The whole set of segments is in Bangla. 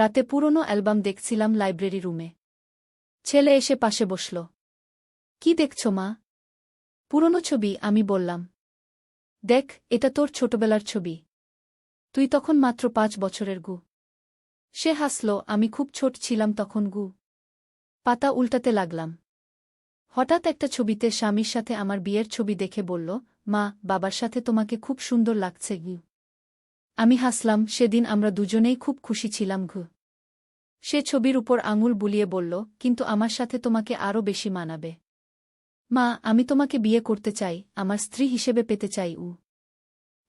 রাতে পুরনো অ্যালবাম দেখছিলাম লাইব্রেরি রুমে। ছেলে এসে পাশে বসল। কি দেখছ, মা? পুরনো ছবি, আমি বললাম। দেখ, এটা তোর ছোটবেলার ছবি। তুই তখন মাত্র পাঁচ বছরের গু। সে হাসল, আমি খুব ছোট ছিলাম তখন গু। পাতা উল্টাতে লাগলাম। হঠাৎ একটা ছবিতে স্বামীর সাথে আমার বিয়ের ছবি দেখে বলল, মা, বাবার সাথে তোমাকে খুব সুন্দর লাগছে গু আমি হাসলাম, সেদিন আমরা দুজনেই খুব খুশি ছিলাম ঘু। সে ছবির উপর আঙুল বুলিয়ে বলল, কিন্তু আমার সাথে তোমাকে আরও বেশি মানাবে। মা, আমি তোমাকে বিয়ে করতে চাই, আমার স্ত্রী হিসেবে পেতে চাই, উ।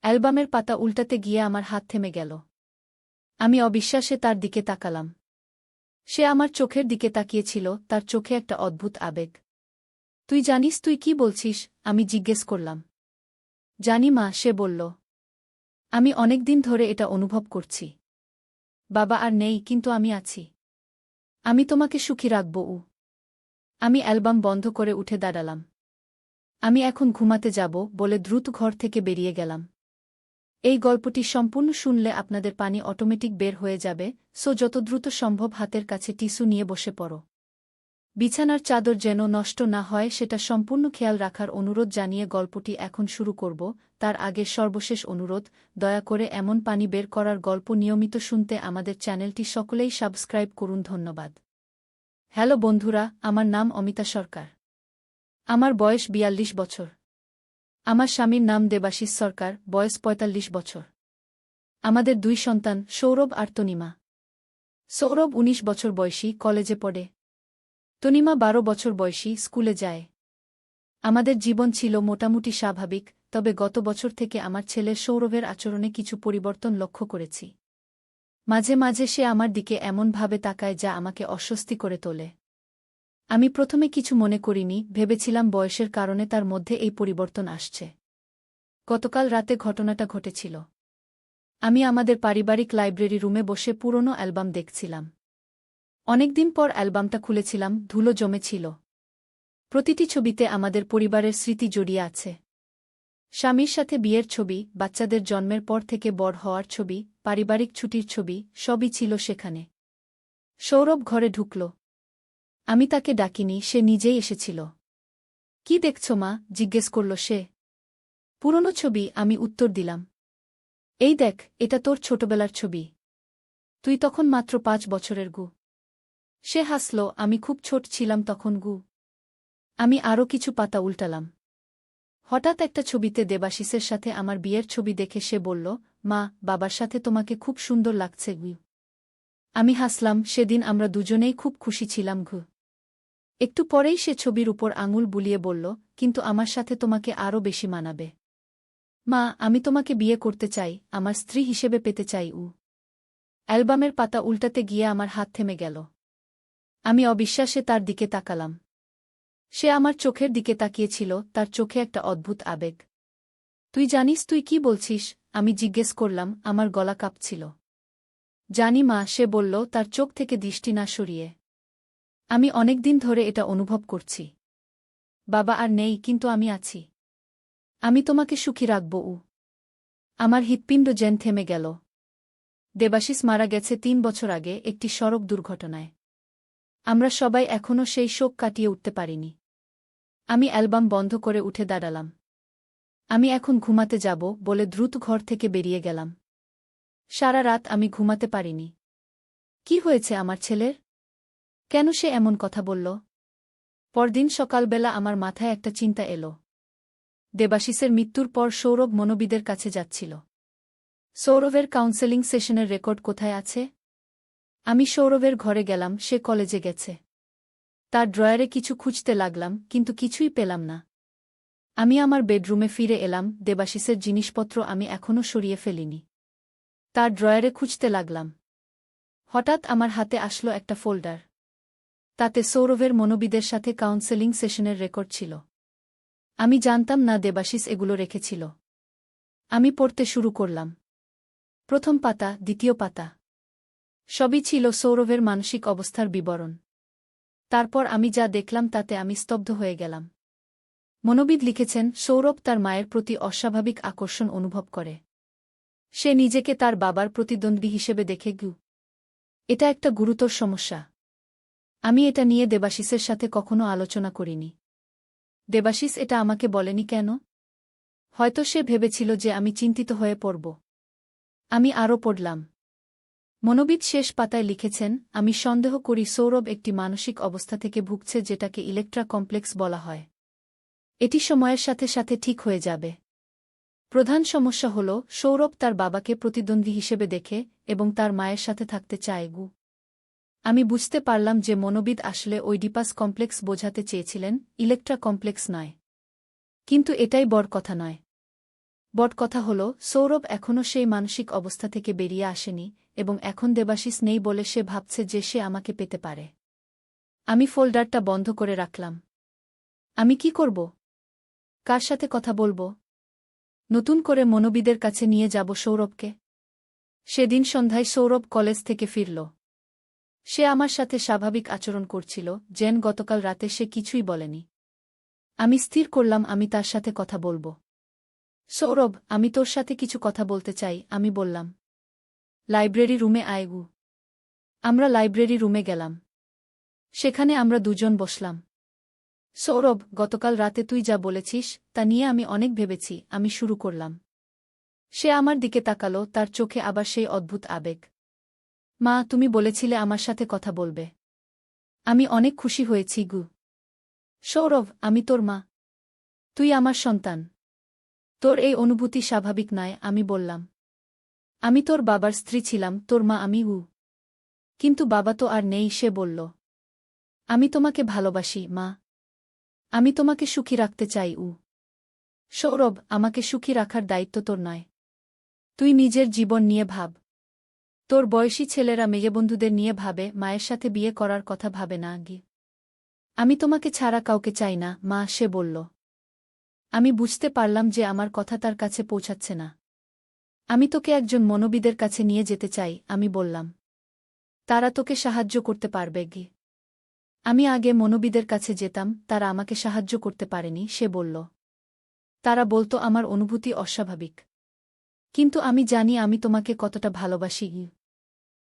অ্যালবামের পাতা উল্টাতে গিয়ে আমার হাত থেমে গেল। আমি অবিশ্বাসে তার দিকে তাকালাম। সে আমার চোখের দিকে তাকিয়েছিল, তার চোখে একটা অদ্ভুত আবেগ। তুই জানিস তুই কি বলছিস? আমি জিজ্ঞেস করলাম। জানি মা, সে বলল। আমি অনেক দিন ধরে এটা অনুভব করছি। বাবা আর নেই, কিন্তু আমি আছি। আমি তোমাকে সুখী রাখব, উ। আমি অ্যালবাম বন্ধ করে উঠে দাঁড়ালাম। আমি এখন ঘুমাতে যাব বলে দ্রুত ঘর থেকে বেরিয়ে গেলাম। এই গল্পটি সম্পূর্ণ শুনলে আপনাদের পানি অটোমেটিক বের হয়ে যাবে, সো যত দ্রুত সম্ভব হাতের কাছে টিস্যু নিয়ে বসে পড়ো। বিছানার চাদর যেন নষ্ট না হয়, সেটা সম্পূর্ণ খেয়াল রাখার অনুরোধ জানিয়ে গল্পটি এখন শুরু করব তার আগে সর্বশেষ অনুরোধ, দয়া করে এমন পানি বের করার গল্প নিয়মিত শুনতে আমাদের চ্যানেলটি সকলেই সাবস্ক্রাইব করুন, ধন্যবাদ। হ্যালো বন্ধুরা, আমার নাম অমিতা সরকার। আমার বয়স বিয়াল্লিশ বছর। আমার স্বামীর নাম দেবাশিস সরকার, বয়স পঁয়তাল্লিশ বছর। আমাদের দুই সন্তান, সৌরভ আর তনিমা। সৌরভ ১৯ বছর বয়সী, কলেজে পড়ে। তনিমা বারো বছর বয়সী, স্কুলে যায়। আমাদের জীবন ছিল মোটামুটি স্বাভাবিক তবে গত বছর থেকে আমার ছেলের সৌরভের আচরণে কিছু পরিবর্তন লক্ষ্য করেছি। মাঝে মাঝে সে আমার দিকে এমনভাবে তাকায় যা আমাকে অস্বস্তি করে তোলে। আমি প্রথমে কিছু মনে করিনি, ভেবেছিলাম বয়সের কারণে তার মধ্যে এই পরিবর্তন আসছে। গতকাল রাতে ঘটনাটা ঘটেছিল। আমি আমাদের পারিবারিক লাইব্রেরি রুমে বসে পুরনো অ্যালবাম দেখছিলাম। অনেকদিন পর অ্যালবামটা খুলেছিলাম, ধুলো জমেছিল। প্রতিটি ছবিতে আমাদের পরিবারের স্মৃতি জড়িয়ে আছে। স্বামীর সাথে বিয়ের ছবি, বাচ্চাদের জন্মের পর থেকে বড় হওয়ার ছবি, পারিবারিক ছুটির ছবি, সবই ছিল সেখানে। সৌরভ ঘরে ঢুকল। আমি তাকে ডাকিনি, সে নিজেই এসেছিল। কি দেখছ মা? জিজ্ঞেস করল সে। পুরনো ছবি, আমি উত্তর দিলাম। এই দেখ, এটা তোর ছোটবেলার ছবি। তুই তখন মাত্র পাঁচ বছরের গু। সে হাসল, আমি খুব ছোট ছিলাম তখন গু। আমি আরও কিছু পাতা উল্টালাম। হঠাৎ একটা ছবিতে দেবাশিসের সাথে আমার বিয়ের ছবি দেখে সে বলল, মা, বাবার সাথে তোমাকে খুব সুন্দর লাগছে গু আমি হাসলাম, সেদিন আমরা দুজনেই খুব খুশি ছিলাম, ঘু। একটু পরেই সে ছবির উপর আঙুল বুলিয়ে বলল, কিন্তু আমার সাথে তোমাকে আরও বেশি মানাবে। মা, আমি তোমাকে বিয়ে করতে চাই, আমার স্ত্রী হিসেবে পেতে চাই, উ। অ্যালবামের পাতা উল্টাতে গিয়ে আমার হাত থেমে গেল। আমি অবিশ্বাসে তার দিকে তাকালাম। সে আমার চোখের দিকে তাকিয়েছিল, তার চোখে একটা অদ্ভুত আবেগ। তুই জানিস তুই কি বলছিস? আমি জিজ্ঞেস করলাম, আমার গলা কাঁপছিল। জানি মা, সে বলল, তার চোখ থেকে দৃষ্টি না সরিয়ে। আমি অনেক দিন ধরে এটা অনুভব করছি। বাবা আর নেই, কিন্তু আমি আছি। আমি তোমাকে সুখী রাখব, উ। আমার হৃৎপিণ্ড জেন থেমে গেল। দেবাশিস মারা গেছে তিন বছর আগে, একটি সড়ক দুর্ঘটনায়। আমরা সবাই এখনও সেই শোক কাটিয়ে উঠতে পারিনি। আমি অ্যালবাম বন্ধ করে উঠে দাঁড়ালাম। আমি এখন ঘুমাতে যাব বলে দ্রুত ঘর থেকে বেরিয়ে গেলাম। সারা রাত আমি ঘুমাতে পারিনি। কি হয়েছে আমার ছেলের? কেন সে এমন কথা বলল? পরদিন সকালবেলা আমার মাথায় একটা চিন্তা এলো। দেবাশিসের মৃত্যুর পর সৌরভ মনোবিদের কাছে যাচ্ছিল। সৌরভের কাউন্সেলিং সেশনের রেকর্ড কোথায় আছে? আমি সৌরভের ঘরে গেলাম, সে কলেজে গেছে। তার ড্রয়ারে কিছু খুঁজতে লাগলাম, কিন্তু কিছুই পেলাম না। আমি আমার বেডরুমে ফিরে এলাম, দেবাশিসের জিনিসপত্র আমি এখনও সরিয়ে ফেলিনি। তার ড্রয়ারে খুঁজতে লাগলাম। হঠাৎ আমার হাতে আসলো একটা ফোল্ডার। তাতে সৌরভের মনোবিদের সাথে কাউন্সেলিং সেশনের রেকর্ড ছিল। আমি জানতাম না দেবাশিস এগুলো রেখেছিল। আমি পড়তে শুরু করলাম। প্রথম পাতা, দ্বিতীয় পাতা। সবই ছিল সৌরভের মানসিক অবস্থার বিবরণ। তারপর আমি যা দেখলাম তাতে আমি স্তব্ধ হয়ে গেলাম। মনোবিদ লিখেছেন, সৌরভ তার মায়ের প্রতি অস্বাভাবিক আকর্ষণ অনুভব করে। সে নিজেকে তার বাবার প্রতিদ্বন্দ্বী হিসেবে দেখে গু। এটা একটা গুরুতর সমস্যা। আমি এটা নিয়ে দেবাশিসের সাথে কখনো আলোচনা করিনি। দেবাশিস এটা আমাকে বলেনি কেন? হয়তো সে ভেবেছিল যে আমি চিন্তিত হয়ে পড়ব। আমি আরও পড়লাম। মনোবিদ শেষ পাতায় লিখেছেন, আমি সন্দেহ করি সৌরভ একটি মানসিক অবস্থা থেকে ভুগছে যেটাকে ইলেকট্রা কমপ্লেক্স বলা হয়। এটি সময়ের সাথে সাথে ঠিক হয়ে যাবে। প্রধান সমস্যা হল, সৌরভ তার বাবাকে প্রতিদ্বন্দ্বী হিসেবে দেখে এবং তার মায়ের সাথে থাকতে চায় গু। আমি বুঝতে পারলাম যে মনোবিদ আসলে ওইডিপাস কমপ্লেক্স বোঝাতে চেয়েছিলেন, ইলেকট্রা কমপ্লেক্স নয়। কিন্তু এটাই বড় কথা নয়। বট কথা হল, সৌরভ এখনও সেই মানসিক অবস্থা থেকে বেরিয়ে আসেনি এবং এখন দেবাশিস নেই বলে সে ভাবছে যে সে আমাকে পেতে পারে। আমি ফোল্ডারটা বন্ধ করে রাখলাম। আমি কি করব? কার সাথে কথা বলব? নতুন করে মনোবিদের কাছে নিয়ে যাব সৌরভকে? সেদিন সন্ধ্যায় সৌরভ কলেজ থেকে ফিরল। সে আমার সাথে স্বাভাবিক আচরণ করছিল, যেন গতকাল রাতে সে কিছুই বলেনি। আমি স্থির করলাম আমি তার সাথে কথা বলব। সৌরভ, আমি তোর সাথে কিছু কথা বলতে চাই, আমি বললাম। লাইব্রেরি রুমে আয়গু আমরা লাইব্রেরি রুমে গেলাম। সেখানে আমরা দুজন বসলাম। সৌরভ, গতকাল রাতে তুই যা বলেছিস, তা নিয়ে আমি অনেক ভেবেছি, আমি শুরু করলাম। সে আমার দিকে তাকালো, তার চোখে আবার সেই অদ্ভুত আবেগ। মা, তুমি বলেছিলে আমার সাথে কথা বলবে। আমি অনেক খুশি হয়েছি গু। সৌরভ, আমি তোর মা। তুই আমার সন্তান। তোর এই অনুভূতি স্বাভাবিক নয়, আমি বললাম। আমি তোর বাবার স্ত্রী ছিলাম, তোর মা আমি উ। কিন্তু বাবা তো আর নেই, সে বলল। আমি তোমাকে ভালোবাসি, মা। আমি তোমাকে সুখী রাখতে চাই, উ। সৌরভ, আমাকে সুখী রাখার দায়িত্ব তোর নয়। তুই নিজের জীবন নিয়ে ভাব। তোর বয়সী ছেলেরা মেয়েবন্ধুদের নিয়ে ভাবে, মায়ের সাথে বিয়ে করার কথা ভাবে না গি আমি তোমাকে ছাড়া কাউকে চাই না, মা, সে বলল। আমি বুঝতে পারলাম যে আমার কথা তার কাছে পৌঁছাচ্ছে না। আমি তোকে একজন মনোবিদের কাছে নিয়ে যেতে চাই, আমি বললাম। তারা তোকে সাহায্য করতে পারবে, গি। আমি আগে মনোবিদের কাছে যেতাম, তারা আমাকে সাহায্য করতে পারেনি, সে বলল। তারা বলতো, আমার অনুভূতি অস্বাভাবিক। কিন্তু আমি জানি আমি তোমাকে কতটা ভালোবাসি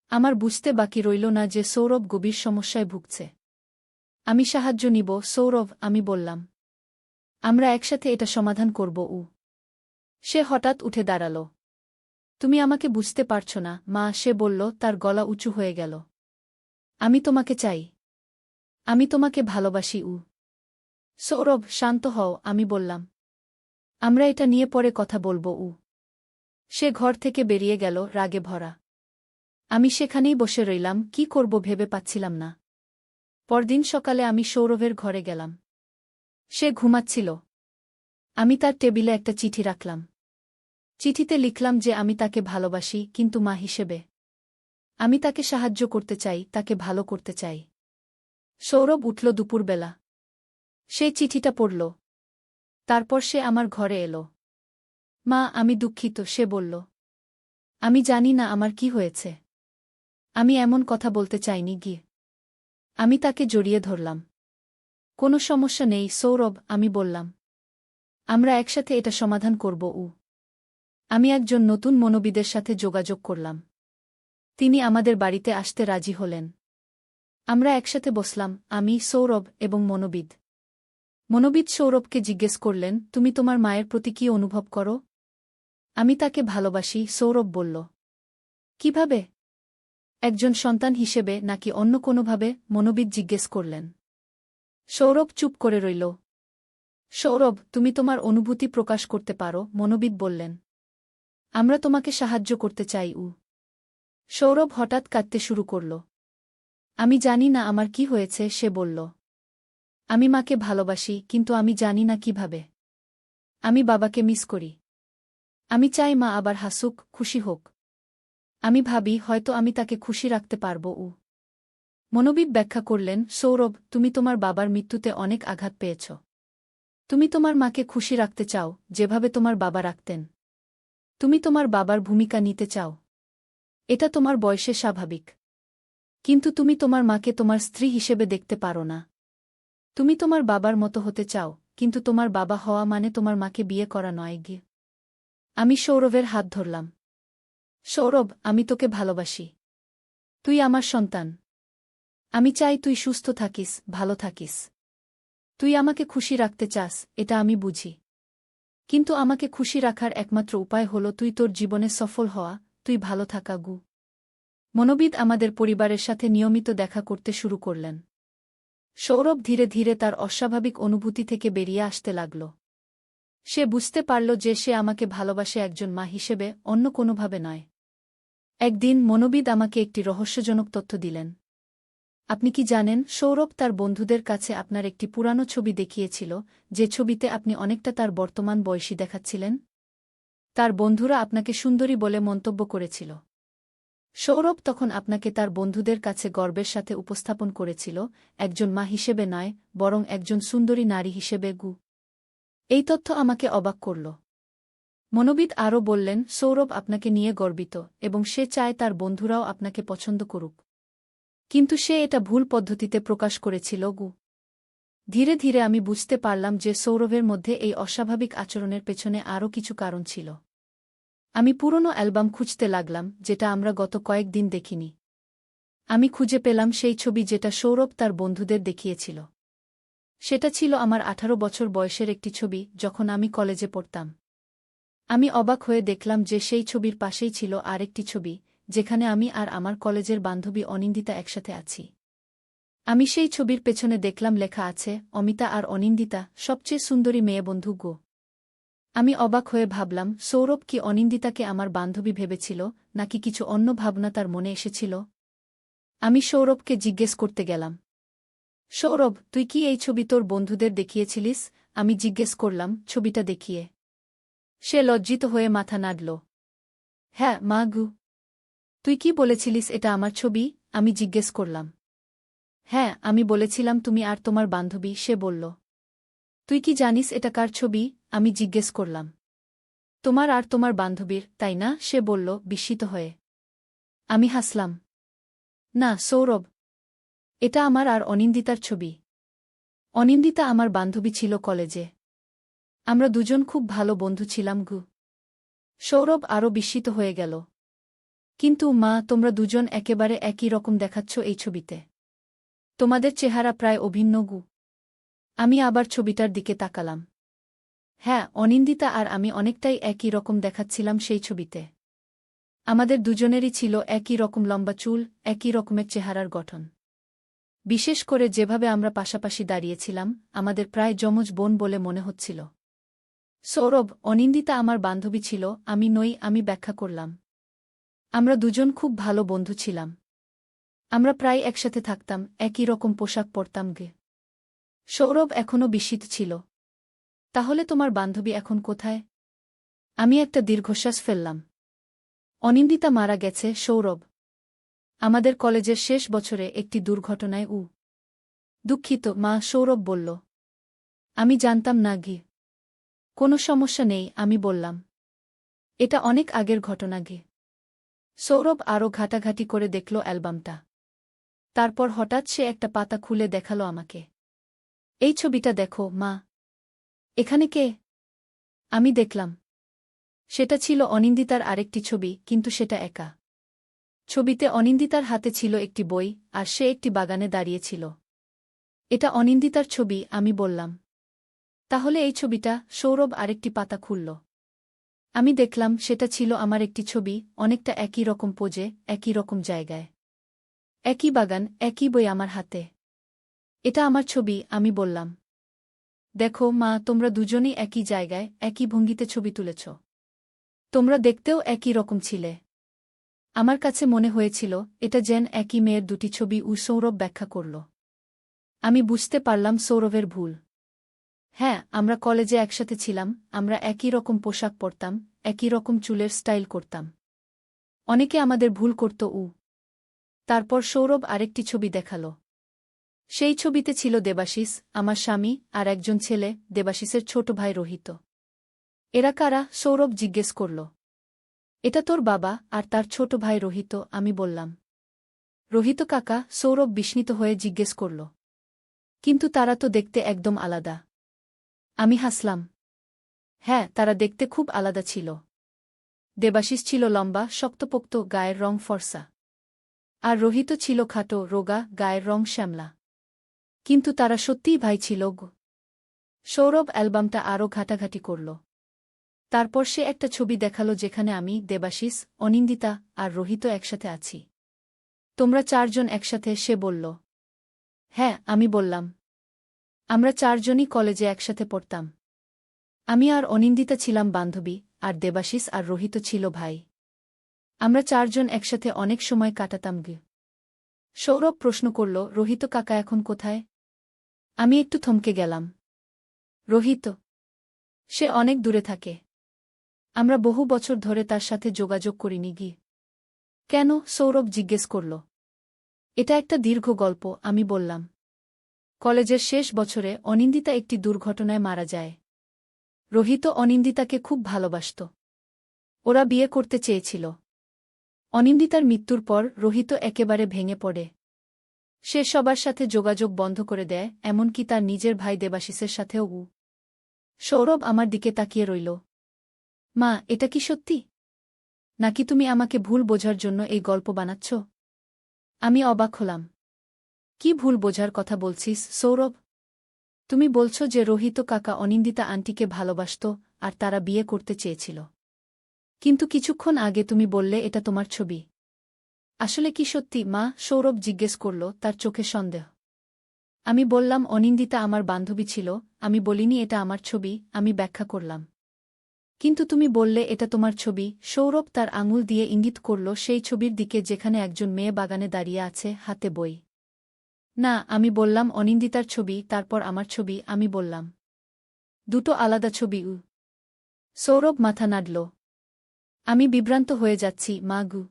আমার বুঝতে বাকি রইল না যে সৌরভ গভীর সমস্যায় ভুগছে। আমি সাহায্য নিব, সৌরভ, আমি বললাম। আমরা একসাথে এটা সমাধান করব, উ। সে হঠাৎ উঠে দাঁড়াল। তুমি আমাকে বুঝতে পারছ না, মা, সে বলল, তার গলা উঁচু হয়ে গেল। আমি তোমাকে চাই। আমি তোমাকে ভালোবাসি, উ। সৌরভ, শান্ত হও, আমি বললাম। আমরা এটা নিয়ে পরে কথা বলব, উ। সে ঘর থেকে বেরিয়ে গেল, রাগে ভরা। আমি সেখানেই বসে রইলাম, কি করব ভেবে পাচ্ছিলাম না। পরদিন সকালে আমি সৌরভের ঘরে গেলাম। সে ঘুমাচ্ছিল। আমি তার টেবিলে একটা চিঠি রাখলাম। চিঠিতে লিখলাম যে আমি তাকে ভালোবাসি, কিন্তু মা হিসেবে। আমি তাকে সাহায্য করতে চাই, তাকে ভালো করতে চাই। সৌরভ উঠল দুপুরবেলা। সে চিঠিটা পড়ল। তারপর সে আমার ঘরে এলো। মা, আমি দুঃখিত, সে বলল। আমি জানি না আমার কি হয়েছে। আমি এমন কথা বলতে চাইনি, গিয়ে। আমি তাকে জড়িয়ে ধরলাম। কোনো সমস্যা নেই, সৌরভ, আমি বললাম। আমরা একসাথে এটা সমাধান করব, উ। আমি একজন নতুন মনোবিদের সাথে যোগাযোগ করলাম। তিনি আমাদের বাড়িতে আসতে রাজি হলেন। আমরা একসাথে বসলাম, আমি, সৌরভ এবং মনোবিদ। মনোবিদ সৌরভকে জিজ্ঞেস করলেন, তুমি তোমার মায়ের প্রতি কি অনুভব করো? আমি তাকে ভালোবাসি, সৌরভ বলল। কীভাবে? একজন সন্তান হিসেবে নাকি অন্য কোনোভাবে? মনোবিদ জিজ্ঞেস করলেন। সৌরভ চুপ করে রইল। সৌরভ, তুমি তোমার অনুভূতি প্রকাশ করতে পারো, মনোবিদ বললেন। আমরা তোমাকে সাহায্য করতে চাই, উ। সৌরভ হঠাৎ কাঁদতে শুরু করল। আমি জানি না আমার কি হয়েছে, সে বলল। আমি মাকে ভালোবাসি, কিন্তু আমি জানি না কীভাবে। আমি বাবাকে মিস করি। আমি চাই মা আবার হাসুক, খুশি হোক। আমি ভাবি, হয়তো আমি তাকে খুশি রাখতে পারব, উ। মনোবিদ ব্যাখ্যা করলেন, সৌরভ, তুমি তোমার বাবার মৃত্যুতে অনেক আঘাত পেয়েছ। তুমি তোমার মাকে খুশি রাখতে চাও, যেভাবে তোমার বাবা রাখতেন। তুমি তোমার বাবার ভূমিকা নিতে চাও। এটা তোমার বয়সে স্বাভাবিক। কিন্তু তুমি তোমার মাকে তোমার স্ত্রী হিসেবে দেখতে পারো না। তুমি তোমার বাবার মতো হতে চাও, কিন্তু তোমার বাবা হওয়া মানে তোমার মাকে বিয়ে করা নয় গিয়ে আমি সৌরভের হাত ধরলাম। সৌরভ, আমি তোকে ভালোবাসি। তুই আমার সন্তান। আমি চাই তুই সুস্থ থাকিস, ভালো থাকিস। তুই আমাকে খুশি রাখতে চাস, এটা আমি বুঝি। কিন্তু আমাকে খুশি রাখার একমাত্র উপায় হল তুই তোর জীবনে সফল হওয়া, তুই ভালো থাকা গু। মনোবিদ আমাদের পরিবারের সাথে নিয়মিত দেখা করতে শুরু করলেন। সৌরভ ধীরে ধীরে তার অস্বাভাবিক অনুভূতি থেকে বেরিয়ে আসতে লাগল। সে বুঝতে পারল যে সে আমাকে ভালোবাসে একজন মা হিসেবে, অন্য কোনোভাবে নয়। একদিন মনোবিদ আমাকে একটি রহস্যজনক তথ্য দিলেন। আপনি কি জানেন, সৌরভ তার বন্ধুদের কাছে আপনার একটি পুরানো ছবি দেখিয়েছিল, যে ছবিতে আপনি অনেকটা তার বর্তমান বয়সী দেখাচ্ছিলেন? তার বন্ধুরা আপনাকে সুন্দরী বলে মন্তব্য করেছিল। সৌরভ তখন আপনাকে তার বন্ধুদের কাছে গর্বের সাথে উপস্থাপন করেছিল, একজন মা হিসেবে নয়, বরং একজন সুন্দরী নারী হিসেবে গু। এই তথ্য আমাকে অবাক করল। মনোবিদ আরও বললেন, সৌরভ আপনাকে নিয়ে গর্বিত, এবং সে চায় তার বন্ধুরাও আপনাকে পছন্দ করুক। কিন্তু সে এটা ভুল পদ্ধতিতে প্রকাশ করেছিল, গু। ধীরে ধীরে আমি বুঝতে পারলাম যে সৌরভের মধ্যে এই অস্বাভাবিক আচরণের পেছনে আরও কিছু কারণ ছিল। আমি পুরনো অ্যালবাম খুঁজতে লাগলাম, যেটা আমরা গত কয়েকদিন দেখিনি। আমি খুঁজে পেলাম সেই ছবি যেটা সৌরভ তার বন্ধুদের দেখিয়েছিল। সেটা ছিল আমার আঠারো বছর বয়সের একটি ছবি, যখন আমি কলেজে পড়তাম। আমি অবাক হয়ে দেখলাম যে সেই ছবির পাশেই ছিল আরেকটি ছবি যেখানে আমি আর আমার কলেজের বান্ধবী অনিন্দিতা একসাথে আছি। আমি সেই ছবির পেছনে দেখলাম লেখা আছে, অমিতা আর অনিন্দিতা, সবচেয়ে সুন্দরী মেয়ে বন্ধু গো। আমি অবাক হয়ে ভাবলাম, সৌরভ কি অনিন্দিতাকে আমার বান্ধবী ভেবেছিল, নাকি কিছু অন্য ভাবনা তার মনে এসেছিল? আমি সৌরভকে জিজ্ঞেস করতে গেলাম। সৌরভ, তুই কি এই ছবি তোর বন্ধুদের দেখিয়েছিলিস? আমি জিজ্ঞেস করলাম, ছবিটা দেখিয়ে। সে লজ্জিত হয়ে মাথা নাড়ল। হ্যাঁ মা গু। তুই কি বলেছিলিস এটা আমার ছবি? আমি জিজ্ঞেস করলাম। হ্যাঁ আমি বলেছিলাম তুমি আর তোমার বান্ধবী, সে বলল। তুই কি জানিস এটা কার ছবি? আমি জিজ্ঞেস করলাম। তোমার আর তোমার বান্ধবীর, তাই না? সে বলল, বিস্মিত হয়ে। আমি হাসলাম। না, সৌরভ। এটা আমার আর অনিন্দিতার ছবি। অনিন্দিতা আমার বান্ধবী ছিল কলেজে। আমরা দুজন খুব ভালো বন্ধু ছিলাম গু। সৌরভ আরও বিস্মিত হয়ে গেল। কিন্তু মা, তোমরা দুজন একেবারে একই রকম দেখাচ্ছ এই ছবিতে। তোমাদের চেহারা প্রায় অভিন্ন গু। আমি আবার ছবিটার দিকে তাকালাম। হ্যাঁ অনিন্দিতা আর আমি অনেকটাই একই রকম দেখাচ্ছিলাম সেই ছবিতে। আমাদের দুজনেরই ছিল একই রকম লম্বা চুল, একই রকমের চেহারার গঠন। বিশেষ করে যেভাবে আমরা পাশাপাশি দাঁড়িয়েছিলাম, আমাদের প্রায় যমজ বোন বলে মনে হচ্ছিল। সৌরভ, অনিন্দিতা আমার বান্ধবী ছিল, আমি নই, আমি ব্যাখ্যা করলাম। আমরা দুজন খুব ভালো বন্ধু ছিলাম। আমরা প্রায় একসাথে থাকতাম, একই রকম পোশাক পরতাম গে। সৌরভ এখনও বিস্মিত ছিল। তাহলে তোমার বান্ধবী এখন কোথায়? আমি একটা দীর্ঘশ্বাস ফেললাম। অনিন্দিতা মারা গেছে, সৌরভ। আমাদের কলেজের শেষ বছরে একটি দুর্ঘটনায় উ। দুঃখিত, মা, সৌরভ বলল। আমি জানতাম না গি। কোনো সমস্যা নেই, আমি বললাম। এটা অনেক আগের ঘটনা গে। সৌরভ আরও ঘাটাঘাটি করে দেখল অ্যালবামটা। তারপর হঠাৎ সে একটা পাতা খুলে দেখাল আমাকে। এই ছবিটা দেখো, মা। এখানে কে? আমি দেখলাম। সেটা ছিল অনিন্দিতার আরেকটি ছবি, কিন্তু সেটা একা। ছবিতে অনিন্দিতার হাতে ছিল একটি বই, আর সে একটি বাগানে দাঁড়িয়েছিল এটা অনিন্দিতার ছবি, আমি বললাম। তাহলে এই ছবিটা সৌরভ আরেকটি পাতা খুলল। আমি দেখলাম সেটা ছিল আমার একটি ছবি, অনেকটা একই রকম পোজে, একই রকম জায়গায়। একই বাগান, একই বই আমার হাতে। এটা আমার ছবি, আমি বললাম। দেখো মা, তোমরা দুজনেই একই জায়গায়, একই ভঙ্গিতে ছবি তুলেছ। তোমরা দেখতেও একই রকম ছিলে। আমার কাছে মনে হয়েছিল, এটা যেন একই মেয়ের দুটি ছবি উ সৌরভ ব্যাখ্যা করল। আমি বুঝতে পারলাম সৌরভের ভুল। হ্যাঁ আমরা কলেজে একসাথে ছিলাম, আমরা একই রকম পোশাক পরতাম, একই রকম চুলের স্টাইল করতাম। অনেকে আমাদের ভুল করত, উ। তারপর সৌরভ আরেকটি ছবি দেখাল। সেই ছবিতে ছিল দেবাশিস, আমার স্বামী আর একজন ছেলে, দেবাশিসের ছোট ভাই রোহিত। এরা কারা? সৌরভ জিজ্ঞেস করল। এটা তোর বাবা আর তার ছোট ভাই রোহিত, আমি বললাম। রোহিত কাকা, সৌরভ বিস্মিত হয়ে জিজ্ঞেস করল। কিন্তু তারা তো দেখতে একদম আলাদা। আমি হাসলাম। হ্যাঁ তারা দেখতে খুব আলাদা ছিল। দেবাশিস ছিল লম্বা, শক্তপোক্ত, গায়ের রং ফর্সা। আর রোহিত ছিল খাটো, রোগা, গায়ের রং শ্যামলা। কিন্তু তারা সত্যিই ভাই ছিল সৌরভ অ্যালবামটা আরও ঘাটাঘাটি করল। তারপর সে একটা ছবি দেখাল যেখানে আমি, দেবাশিস, অনিন্দিতা আর রোহিত একসাথে আছি। তোমরা চারজন একসাথে, সে বলল। হ্যাঁ আমি বললাম। আমরা চারজনই কলেজে একসাথে পড়তাম। আমি আর অনিন্দিতা ছিলাম বান্ধবী, আর দেবাশিস আর রোহিত ছিল ভাই। আমরা চারজন একসাথে অনেক সময় কাটাতাম গে। সৌরভ প্রশ্ন করল, রোহিত কাকা এখন কোথায়? আমি একটু থমকে গেলাম। রোহিত, সে অনেক দূরে থাকে। আমরা বহু বছর ধরে তার সাথে যোগাযোগ করিনি গি। কেন? সৌরভ জিজ্ঞেস করল। এটা একটা দীর্ঘ গল্প, আমি বললাম। কলেজের শেষ বছরে অনিন্দিতা একটি দুর্ঘটনায় মারা যায়। রোহিত অনিন্দিতাকে খুব ভালোবাসত। ওরা বিয়ে করতে চেয়েছিল। অনিন্দিতার মৃত্যুর পর রোহিত একেবারে ভেঙে পড়ে। সে সবার সাথে যোগাযোগ বন্ধ করে দেয়, এমনকি তার নিজের ভাই দেবাশিসের সাথেও উ। সৌরভ আমার দিকে তাকিয়ে রইল। মা, এটা কি সত্যি? নাকি তুমি আমাকে ভুল বোঝার জন্য এই গল্প বানাচ্ছ? আমি অবাক হলাম। কি ভুল বোঝার কথা বলছিস, সৌরভ? তুমি বলছ যে রোহিত কাকা অনিন্দিতা আন্টিকে ভালোবাসত, আর তারা বিয়ে করতে চেয়েছিল। কিন্তু কিছুক্ষণ আগে তুমি বললে এটা তোমার ছবি। আসলে কি সত্যি, মা? সৌরভ জিজ্ঞেস করল, তার চোখে সন্দেহ। আমি বললাম, অনিন্দিতা আমার বান্ধবী ছিল, আমি বলিনি এটা আমার ছবি, আমি ব্যাখ্যা করলাম। কিন্তু তুমি বললে এটা তোমার ছবি, সৌরভ তার আঙুল দিয়ে ইঙ্গিত করল, সেই ছবির দিকে যেখানে একজন মেয়ে বাগানে দাঁড়িয়ে আছে, হাতে বই। না, আমি বললাম অনিন্দিতার ছবি, তারপর আমার ছবি, আমি বললাম। দুটো আলাদা ছবি, উ। সৌরভ মাথা নাড়ল। আমি বিভ্রান্ত হয়ে যাচ্ছি, মা গু।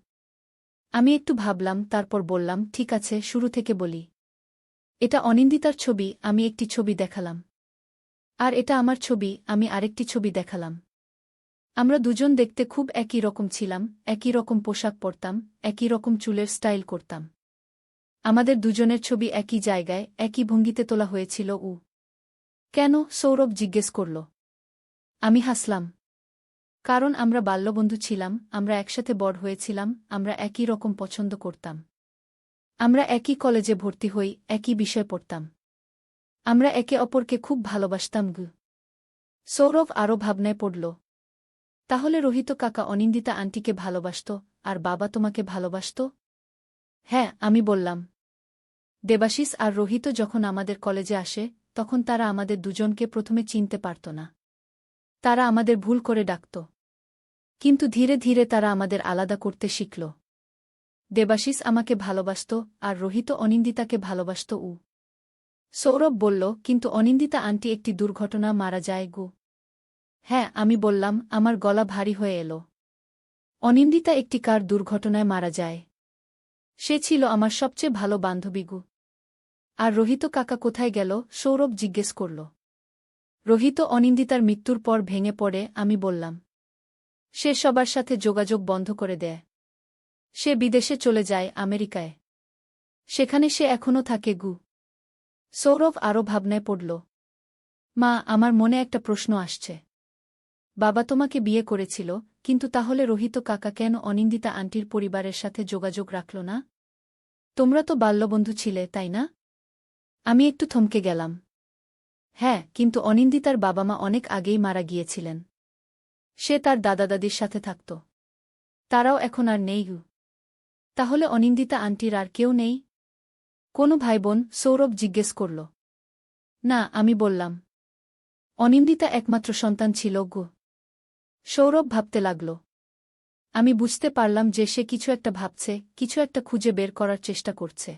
আমি একটু ভাবলাম, তারপর বললাম, ঠিক আছে, শুরু থেকে বলি। এটা অনিন্দিতার ছবি, আমি একটি ছবি দেখালাম। আর এটা আমার ছবি, আমি আরেকটি ছবি দেখালাম। আমরা দুজন দেখতে খুব একই রকম ছিলাম, একই রকম পোশাক পরতাম, একই রকম চুলের স্টাইল করতাম। আমাদের দুজনের ছবি একই জায়গায়, একই ভঙ্গিতে তোলা হয়েছিল, উ। কেন? সৌরভ জিজ্ঞেস করল। আমি হাসলাম। কারণ আমরা বাল্যবন্ধু ছিলাম, আমরা একসাথে বড় হয়েছিলাম, আমরা একই রকম পছন্দ করতাম। আমরা একই কলেজে ভর্তি হই, একই বিষয় পড়তাম। আমরা একে অপরকে খুব ভালোবাসতাম, গু। সৌরভ আরও ভাবনায় পড়ল। তাহলে রোহিত কাকা অনিন্দিতা আন্টিকে ভালোবাসত, আর বাবা তোমাকে ভালোবাসত? হ্যাঁ আমি বললাম। দেবাশিস আর রোহিত যখন আমাদের কলেজে আসে, তখন তারা আমাদের দুজনকে প্রথমে চিনতে পারত না। তারা আমাদের ভুল করে ডাকত। কিন্তু ধীরে ধীরে তারা আমাদের আলাদা করতে শিখল। দেবাশিস আমাকে ভালোবাসত আর রোহিত অনিন্দিতাকে ভালোবাসত উ। সৌরভ বলল, কিন্তু অনিন্দিতা আন্টি একটি দুর্ঘটনা মারা যায় গু। হ্যাঁ আমি বললাম, আমার গলা ভারী হয়ে এল। অনিন্দিতা একটি কার দুর্ঘটনায় মারা যায়। সে ছিল আমার সবচেয়ে ভালো বান্ধবী গু। আর রোহিত কাকা কোথায় গেল? সৌরভ জিজ্ঞেস করল। রোহিত অনিন্দিতার মৃত্যুর পর ভেঙে পড়ে, আমি বললাম। সে সবার সাথে যোগাযোগ বন্ধ করে দেয়। সে বিদেশে চলে যায়, আমেরিকায়। সেখানে সে এখনও থাকে গু। সৌরভ আরও ভাবনায় পড়ল। মা, আমার মনে একটা প্রশ্ন আসছে। বাবা তোমাকে বিয়ে করেছিল, কিন্তু তাহলে রোহিত কাকা কেন অনিন্দিতা আন্টির পরিবারের সাথে যোগাযোগ রাখল না? তোমরা তো বাল্যবন্ধু ছিলে, তাই না? আমি একটু থমকে গেলাম। হ্যাঁ কিন্তু অনিন্দিতার বাবা মা অনেক আগেই মারা গিয়েছিলেন। সে তার দাদা দাদির সাথে থাকত। তারাও এখন আর নেই তাহলে অনিন্দিতা আন্টির আর কেউ নেই? কোনো ভাই বোন সৌরভ জিজ্ঞেস করল। না, আমি বললাম। অনিন্দিতা একমাত্র সন্তান ছিল গু। সৌরভ ভাবতে লাগল। আমি বুঝতে পারলাম যে সে কিছু একটা ভাবছে, কিছু একটা খুঁজে বের করার চেষ্টা করছে।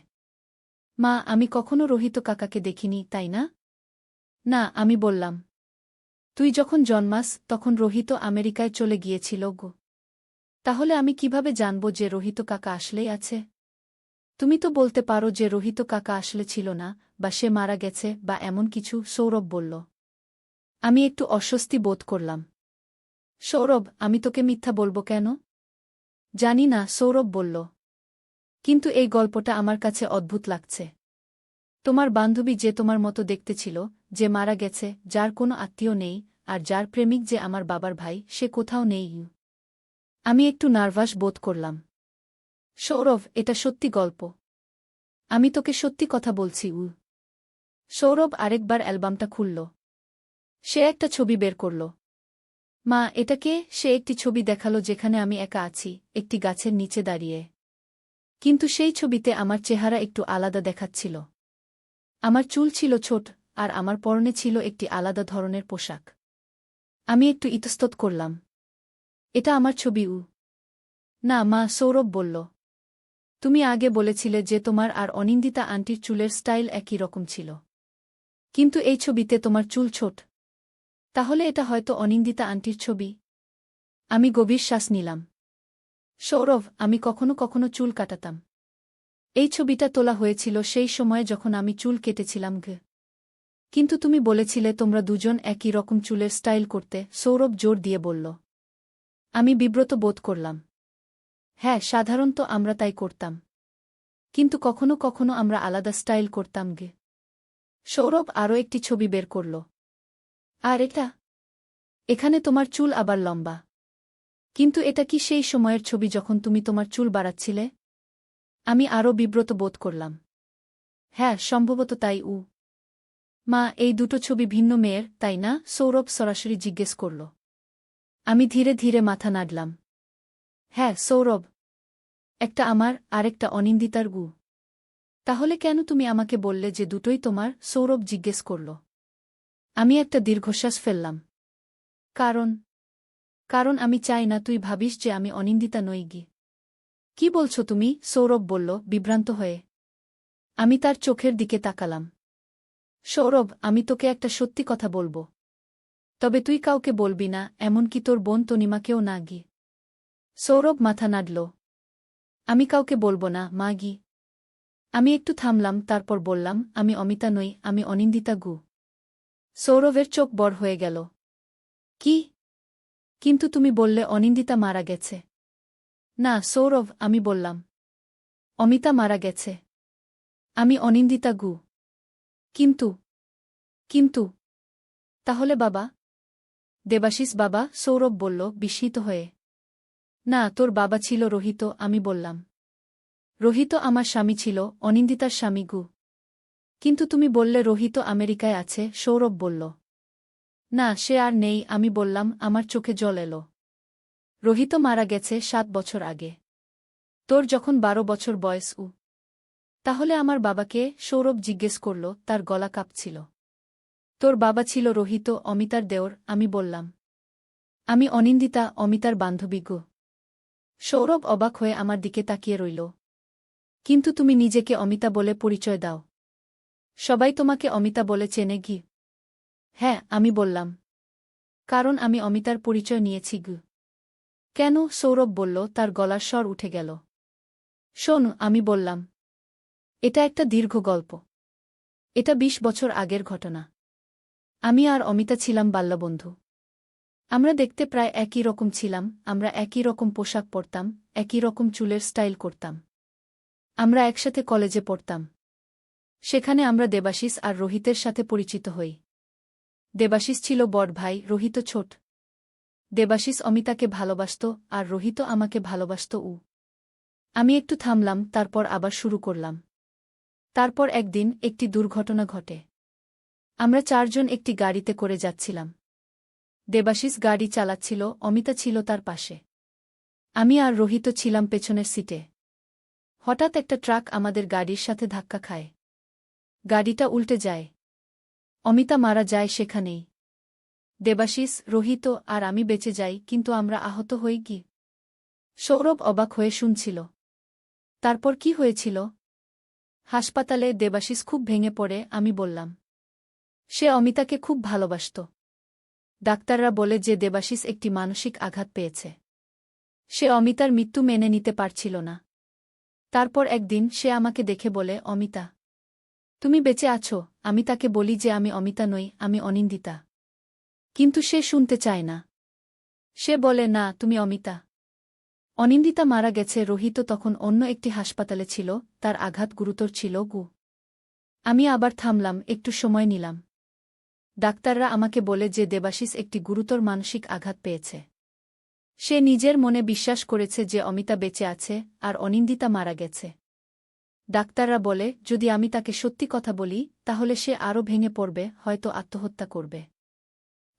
মা, আমি কখনো রোহিত কাকাকে দেখিনি, তাই না? না, আমি বললাম। তুই যখন জন্মাস, তখন রোহিত আমেরিকায় চলে গিয়েছিল গো। তাহলে আমি কীভাবে জানব যে রোহিত কাকা আসলেই আছে? তুমি তো বলতে পারো যে রোহিত কাকা আসলে ছিল না, বা সে মারা গেছে, বা এমন কিছু, সৌরভ বলল। আমি একটু অস্বস্তি বোধ করলাম। সৌরভ, আমি তোকে মিথ্যা বলব কেন? জানি না, সৌরভ বলল। কিন্তু এই গল্পটা আমার কাছে অদ্ভুত লাগছে। তোমার বান্ধবী যে তোমার মতো দেখতে ছিল, যে মারা গেছে, যার কোনো আত্মীয় নেই, আর যার প্রেমিক যে আমার বাবার ভাই, সে কোথাও নেই। আমি একটু নার্ভাস বোধ করলাম। সৌরভ, এটা সত্যি গল্প। আমি তোকে সত্যি কথা বলছি, উ। সৌরভ আরেকবার অ্যালবামটা খুলল। সে একটা ছবি বের করল। মা এটাকে সে একটি ছবি দেখাল যেখানে আমি একা আছি, একটি গাছের নিচে দাঁড়িয়ে। কিন্তু সেই ছবিতে আমার চেহারা একটু আলাদা দেখাচ্ছিল। আমার চুল ছিল ছোট, আর আমার পরনে ছিল একটি আলাদা ধরনের পোশাক। আমি একটু ইতস্তত করলাম। এটা আমার ছবি, উ। না, মা, সৌরভ বলল। তুমি আগে বলেছিলে যে তোমার আর অনিন্দিতা আন্টির চুলের স্টাইল একই রকম ছিল। কিন্তু এই ছবিতে তোমার চুল ছোট। তাহলে এটা হয়তো অনিন্দিতা আন্টির ছবি? আমি গভীর শ্বাস নিলাম। সৌরভ, আমি কখনো কখনো চুল কাটাতাম। এই ছবিটা তোলা হয়েছিল সেই সময়ে যখন আমি চুল কেটেছিলাম ঘ। কিন্তু তুমি বলেছিলে তোমরা দুজন একই রকম চুলের স্টাইল করতে, সৌরভ জোর দিয়ে বলল। আমি বিব্রত বোধ করলাম। হ্যাঁ সাধারণত আমরা তাই করতাম। কিন্তু কখনো কখনো আমরা আলাদা স্টাইল করতাম গে সৌরভ আরও একটি ছবি বের করল। আর এটা? এখানে তোমার চুল আবার লম্বা। কিন্তু এটা কি সেই সময়ের ছবি যখন তুমি তোমার চুল বাড়াচ্ছিলে? আমি আরও বিব্রত বোধ করলাম। হ্যাঁ সম্ভবত তাই, উ। মা, এই দুটো ছবি ভিন্ন মেয়ের, তাই না? সৌরভ সরাসরি জিজ্ঞেস করল। আমি ধীরে ধীরে মাথা নাড়লাম। হ্যাঁ সৌরভ। একটা আমার, আরেকটা অনিন্দিতার গু। তাহলে কেন তুমি আমাকে বললে যে দুটোই তোমার? সৌরভ জিজ্ঞেস করল। আমি একটা দীর্ঘশ্বাস ফেললাম। কারণ? কারণ আমি চাই না তুই ভাবিস যে আমি অনিন্দিতা নই গি। কি বলছো তুমি? সৌরভ বলল, বিভ্রান্ত হয়ে। আমি তার চোখের দিকে তাকালাম। সৌরভ, আমি তোকে একটা সত্যি কথা বলব। তবে তুই কাউকে বলবি না এমনকি তোর বোন তনিমাকেও না গি। সৌরভ মাথা নাড়ল। আমি কাউকে বলব না, মা গি। আমি একটু থামলাম, তারপর বললাম, আমি অমিতা নই, আমি অনিন্দিতা গু। সৌরভের চোখ বড় হয়ে গেল। কি? কিন্তু তুমি বললে অনিন্দিতা মারা গেছে। না, সৌরভ, আমি বললাম। অমিতা মারা গেছে। আমি অনিন্দিতা গু। কিন্তু কিন্তু, তাহলে বাবা? দেবাশিস বাবা, সৌরভ বলল, বিস্মিত হয়ে। না, তোর বাবা ছিল রোহিত, আমি বললাম। রোহিত আমার স্বামী ছিল, অনিন্দিতার স্বামী গু। কিন্তু তুমি বললে রোহিত আমেরিকায় আছে, সৌরভ বলল। না, সে আর নেই, আমি বললাম, আমার চোখে জল এলো। রোহিত মারা গেছে সাত বছর আগে। তোর যখন বারো বছর বয়স, উ। তাহলে আমার বাবাকে সৌরভ জিজ্ঞেস করল, তার গলা কাঁপছিল। তোর বাবা ছিল রোহিত, অমিতার দেওর, আমি বললাম। আমি অনিন্দিতা, অমিতার বান্ধবী, গো। সৌরভ অবাক হয়ে আমার দিকে তাকিয়ে রইল। কিন্তু তুমি নিজেকে অমিতা বলে পরিচয় দাও। সবাই তোমাকে অমিতা বলে চেনে, গি। হ্যাঁ আমি বললাম। কারণ আমি অমিতার পরিচয় নিয়েছি, গু। কেন? সৌরভ বলল, তার গলার স্বর উঠে গেল। শোন, আমি বললাম, এটা একটা দীর্ঘ গল্প। এটা ২০ বছর আগের ঘটনা। আমি আর অমিতা ছিলাম বাল্যবন্ধু। আমরা দেখতে প্রায় একই রকম ছিলাম, আমরা একই রকম পোশাক পরতাম, একই রকম চুলের স্টাইল করতাম। আমরা একসাথে কলেজে পড়তাম। সেখানে আমরা দেবাশিস আর রোহিতের সাথে পরিচিত হই। দেবাশিস ছিল বড় ভাই, রোহিত ছোট। দেবাশিস অমিতাকে ভালোবাসত আর রোহিত আমাকে ভালোবাসত উ। আমি একটু থামলাম, তারপর আবার শুরু করলাম। তারপর একদিন একটি দুর্ঘটনা ঘটে। আমরা চারজন একটি গাড়িতে করে যাচ্ছিলাম। দেবাশিস গাড়ি চালাচ্ছিল, অমিতা ছিল তার পাশে। আমি আর রোহিত ছিলাম পেছনের সিটে। হঠাৎ একটা ট্রাক আমাদের গাড়ির সাথে ধাক্কা খায়। গাড়িটা উল্টে যায়। অমিতা মারা যায় সেখানেই। দেবাশিস, রোহিত আর আমি বেঁচে যাই, কিন্তু আমরা আহত হই কি? সৌরভ অবাক হয়ে শুনছিল। তারপর কি হয়েছিল? হাসপাতালে দেবাশিস খুব ভেঙে পড়ে, আমি বললাম। সে অমিতাকে খুব ভালোবাসত। ডাক্তাররা বলে যে দেবাশিস একটি মানসিক আঘাত পেয়েছে। সে অমিতার মৃত্যু মেনে নিতে পারছিল না। তারপর একদিন সে আমাকে দেখে বলে, অমিতা তুমি বেঁচে আছো, আমি তাকে বলি যে আমি অমিতা নই, আমি অনিন্দিতা। কিন্তু সে শুনতে চায় না। সে বলে, না, তুমি অমিতা। অনিন্দিতা মারা গেছে, রোহিত তখন অন্য একটি হাসপাতালে ছিল, তার আঘাত গুরুতর ছিল, গু। আমি আবার থামলাম, একটু সময় নিলাম। ডাক্তাররা আমাকে বলে যে দেবাশিস একটি গুরুতর মানসিক আঘাত পেয়েছে। সে নিজের মনে বিশ্বাস করেছে যে অমিতা বেঁচে আছে, আর অনিন্দিতা মারা গেছে। ডাক্তাররা বলে, যদি আমি তাকে সত্যি কথা বলি, তাহলে সে আরও ভেঙে পড়বে, হয়তো আত্মহত্যা করবে।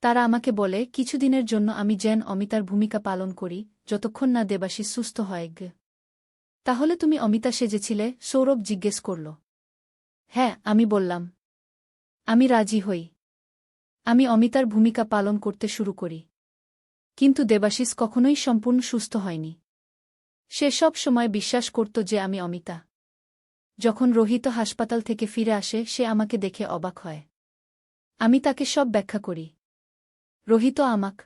তারা আমাকে বলে, কিছুদিনের জন্য আমি যেন অমিতার ভূমিকা পালন করি, যতক্ষণ না দেবাশিস সুস্থ হয় গ। তাহলে তুমি অমিতা সেজেছিলে, সৌরভ জিজ্ঞেস করল। হ্যাঁ আমি বললাম। আমি রাজি হই। আমি অমিতার ভূমিকা পালন করতে শুরু করি। কিন্তু দেবাশিস কখনোই সম্পূর্ণ সুস্থ হয়নি। সে সব সময় বিশ্বাস করত যে আমি অমিতা। যখন রোহিত হাসপাতাল থেকে ফিরে আসে, সে আমাকে দেখে অবাক হয়। আমি তাকে সব ব্যাখ্যা করি। রোহিত আমাক